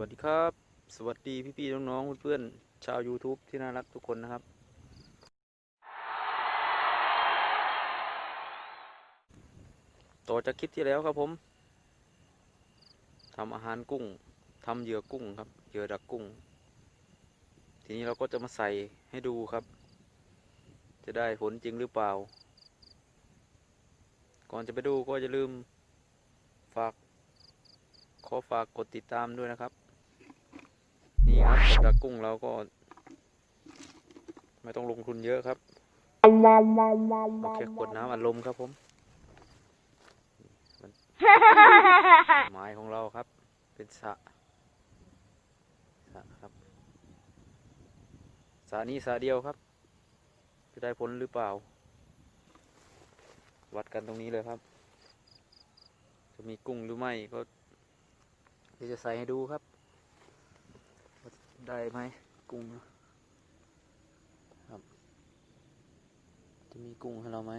วัสดีครับ สวัสดีพี่ๆน้องๆเพื่อนๆชาว YouTube ที่น่ารักทุกคนนะครับ ต่อจากคลิปที่แล้วครับผมทำอาหารกุ้งทำเหยื่อกุ้งครับเหยื่อดักกุ้ง ทีนี้เราก็จะมาใส่ให้ดูครับ จะได้ผลจริงหรือเปล่า ก่อนจะไปดูก็อย่าลืมฝากขอฝากกดติดตามด้วยนะครับ นี่ครับดักกุ้งเราก็ ไม่ต้องลงทุนเยอะครับเอาแค่ขวดน้ำอัดลมครับผมมันหมายของเราครับ เป็นสะสะครับสะนี้สะเดียวครับ จะได้ผลหรือเปล่า วัดกันตรงนี้เลยครับ จะมีกุ้งหรือไม่ก็เดี๋ยวจะใส่ให้ดูครับ ได้ไหมกุ้งครับ จะมีกุ้งให้เราไหม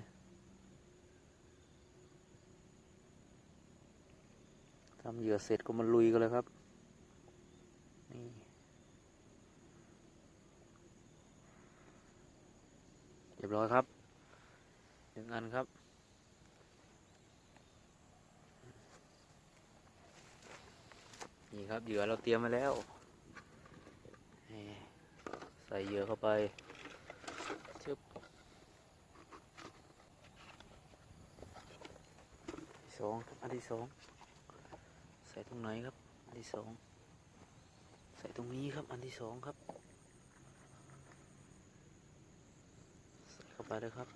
ทำเหยื่อเสร็จก็มาลุยกันเลยครับ นี่เรียบร้อยครับหนึ่งอันครับนี่ครับเหยื่อเราเตรียมมาแล้ว ใส่เหยื่อเข้าไปชึบสองครับอันที่สองใส่ตรงไหนครับ อันที่สองใส่ตรงนี้ครับ อันที่สองครับ ใส่เข้าไปเลยครับ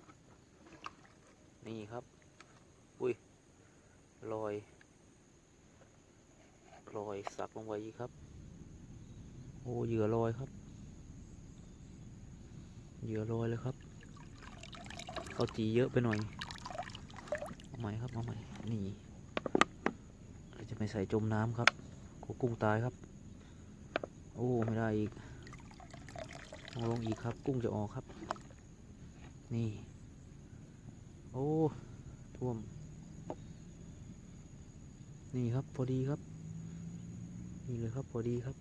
นี่ครับ อุ้ยลอยรอยสักลงไปอีกครับ โอ้เหยื่อลอยครับ เหยื่อลอยเลยครับเขาจีเยอะไปหน่อย เอาใหม่ครับ เอาใหม่ นี่เราจะไม่ใส่จมน้ำครับกกุ้งตายครับ โอ้ไม่ได้อีกเอาลงอีกครับ กุ้งจะออกครับ นี่ โอ้ท่วม นี่ครับพอดีครับ นี่เลยครับพอดีครับ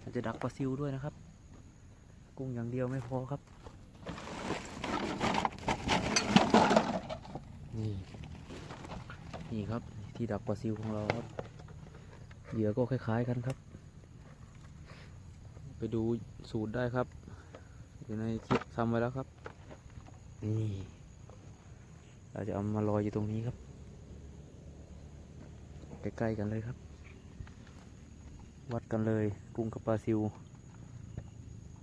อาจจะดักปลาซิวด้วยนะครับ กุ้งอย่างเดียวไม่พอครับ นี่ นี่ครับที่ดักปลาซิวของเราครับ เหยื่อก็คล้ายๆกันครับ ไปดูสูตรได้ครับ อยู่ในคลิปทำไว้แล้วครับ นี่ เราจะเอามาลอยอยู่ตรงนี้ครับ ใกล้ๆกันเลยครับ วัดกันเลยกุ้งกับปลาซิว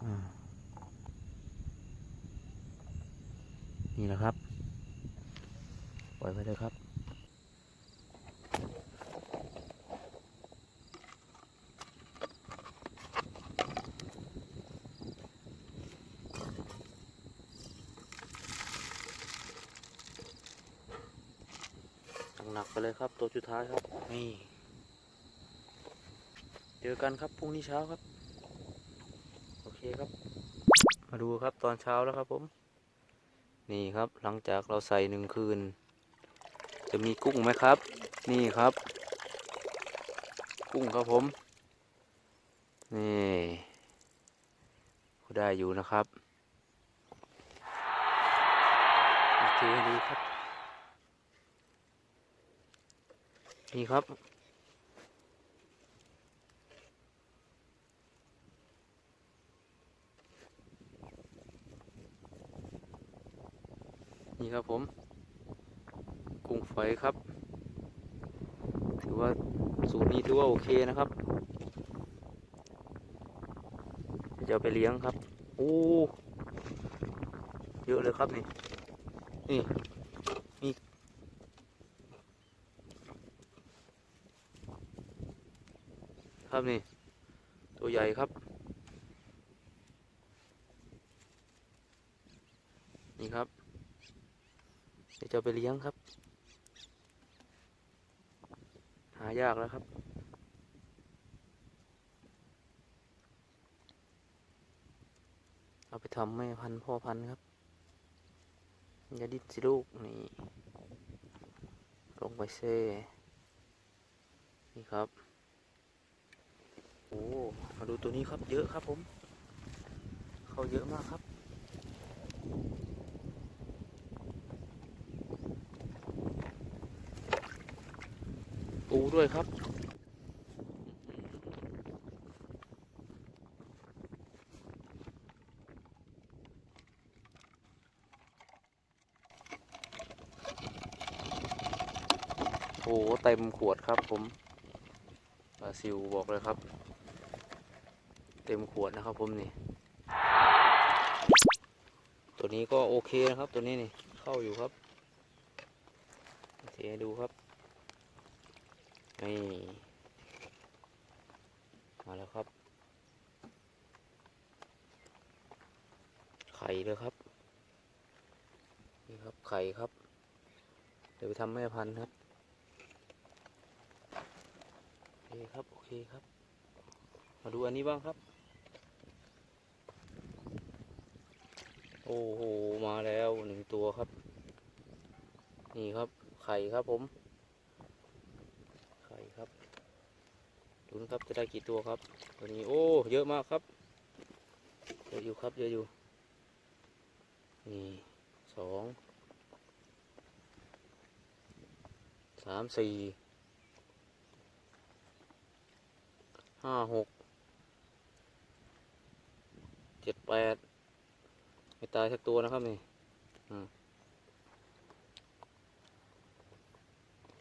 อ่า นี่แหละครับ ปล่อยไปเลยครับหนักไปเลยครับ ตัวสุดท้ายครับ นี่ เจอกันครับพรุ่งนี้เช้าครับ โอเคครับ มาดูครับตอนเช้าแล้วครับผม นี่ครับหลังจากเราใส่หนึ่งคืน จะมีกุ้งไหมครับ นี่ครับ กุ้งครับผม นี่ก็ได้อยู่นะครับโอเคดูครับ นี่ครับ ครับผม กุ้งฝอยครับ ถือว่าสูตรนี้ถือว่าโอเคนะครับจะเอาไปเลี้ยงครับโอ้เยอะเลยครับนี่ นี่นี่ครับนี่ ตัวใหญ่ครับ นี่ครับ ดี๋ยวจะไปเลี้ยงครับ หายากแล้วครับ เอาไปทำแม่พันธุ์พ่อพันธุ์ครับยาดิ้นสิลูกนี่ ลงไปเซ่นี่ครับโอ้มาดูตัวนี้ครับเยอะครับผม เขาเยอะมากครับ ปูด้วยครับ โอ้เต็มขวดครับผมบาซิลบอกเลยครับ เต็มขวดนะครับผมนี่ ตัวนี้ก็โอเคนะครับตัวนี้นี่เข้าอยู่ครับเทดูครับ นี่มาแล้วครับ ไข่เลยครับ นี่ครับไข่ครับ เดี๋ยวไปทำแม่พันธุ์ครับโอเคครับ โอเคครับ มาดูอันนี้บ้างครับ โอ้โห มาแล้วหนึ่งตัวครับ นี่ครับ ไข่ครับผม ไข่ครับดูนะครับจะได้กี่ตัวครับตัวนี้โอ้เยอะมากครับเยอะอยู่ครับเยอะอยู่นี่สองสามสี่ห้าหกเจ็ดแปดไม่ตายสักตัวนะครับนี่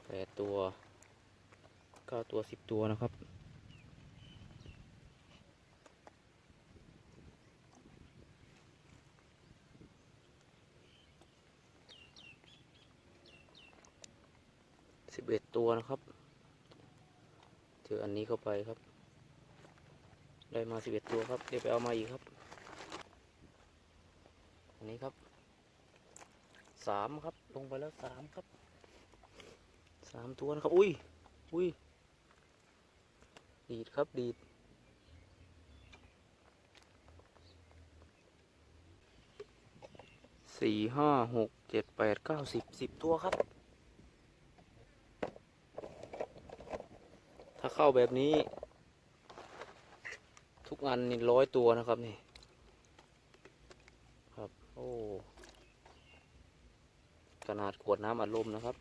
แปดตัว เก้าตัวสิบตัวนะครับ สิบเอ็ดตัวนะครับเจออันนี้เข้าไปครับ ได้มาสิบเอ็ดตัวครับ เดี๋ยวไปเอามาอีกครับ อันนี้ครับสามครับ ลงไปแล้วสามครับสามตัวนะครับ อุ้ย อุ้ย ดีดครับดีดสี่ห้าหกเจ็ดแปดเก้าสิบสิบตัวครับ ถ้าเข้าแบบนี้ ทุกอันนี่ร้อยตัวนะครับนี่ ครับ โอ้ขนาดขวดน้ำอัดลมนะครับ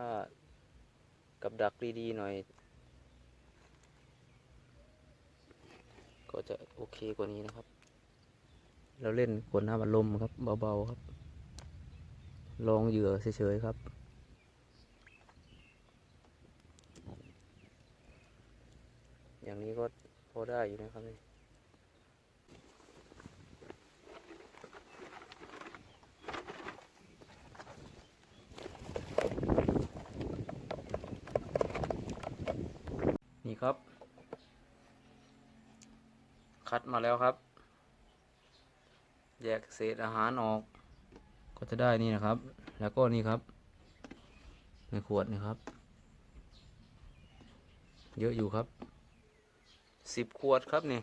ถ้ากับดักดีๆหน่อย ก็จะโอเคกว่านี้นะครับ เราเล่นขวดน้ำอัดลมครับเบาๆครับ ลองเหยื่อเฉยๆครับอย่างนี้ก็พอได้อยู่นะครับ ครับ คัดมาแล้วครับ แยกเศษอาหารออก ก็จะได้นี่นะครับ แล้วก็นี่ครับ ในขวดนี่ครับ เยอะอยู่ครับสิบขวดครับนี่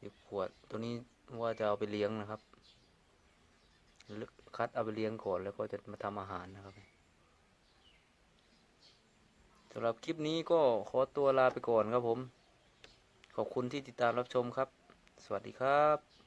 สิบขวดตัวนี้ว่าจะเอาไปเลี้ยงนะครับคัดเอาไปเลี้ยงก่อนแล้วก็จะมาทำอาหารนะครับ สำหรับคลิปนี้ก็ขอตัวลาไปก่อนครับผม ขอบคุณที่ติดตามรับชมครับ สวัสดีครับ